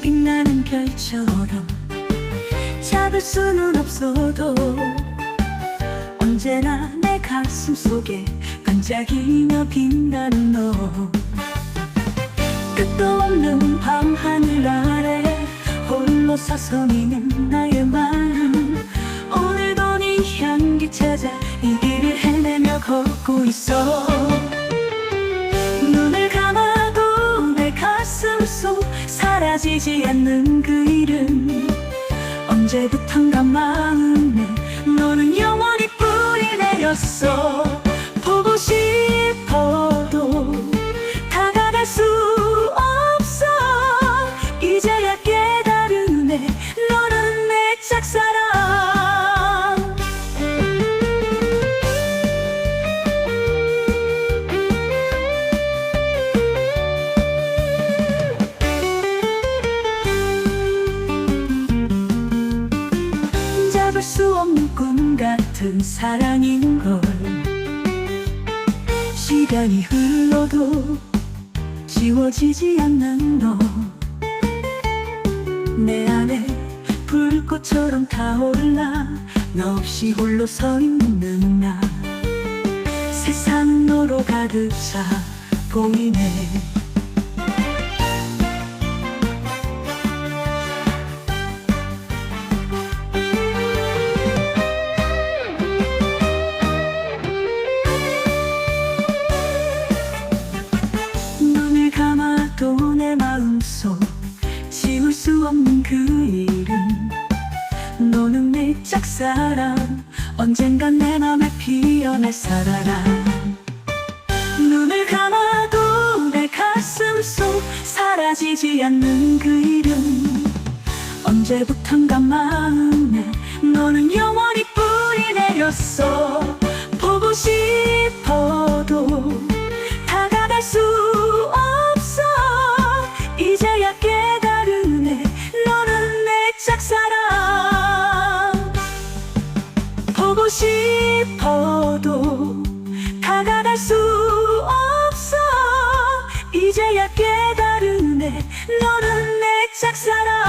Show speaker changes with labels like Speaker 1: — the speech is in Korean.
Speaker 1: 빛나는 별처럼 잡을 수는 없어도 언제나 내 가슴 속에 반짝이며 빛나는 너. 끝도 없는 밤 하늘 아래 홀로 서성이는 나의 마음. 오늘도 네 향기 찾아 이 길을 헤매며 걷고 있어 사라지지 않는 그 이름. 언제부턴가 마음에 너는 영원히 뿌리 내렸어. 보고 싶어도 다가갈 수 없어. 이제야 깨달으네 너는 내 짝사랑 잡을 수 없는 꿈 같은 사랑인 걸. 시간이 흘러도 지워지지 않는 너. 내 안에 불꽃처럼 타올라. 너 없이 홀로 서 있는 나. 세상 너로 가득 차 보이네 그 이름 너는 내 짝사랑. 언젠간 내 맘에 피어날 사랑아 눈을 감아도 내 가슴 속 사라지지 않는 그 이름. 언제부턴가 마음에 너는 영원히 뿌리 내렸어. 보고 싶 너는 내 짝사랑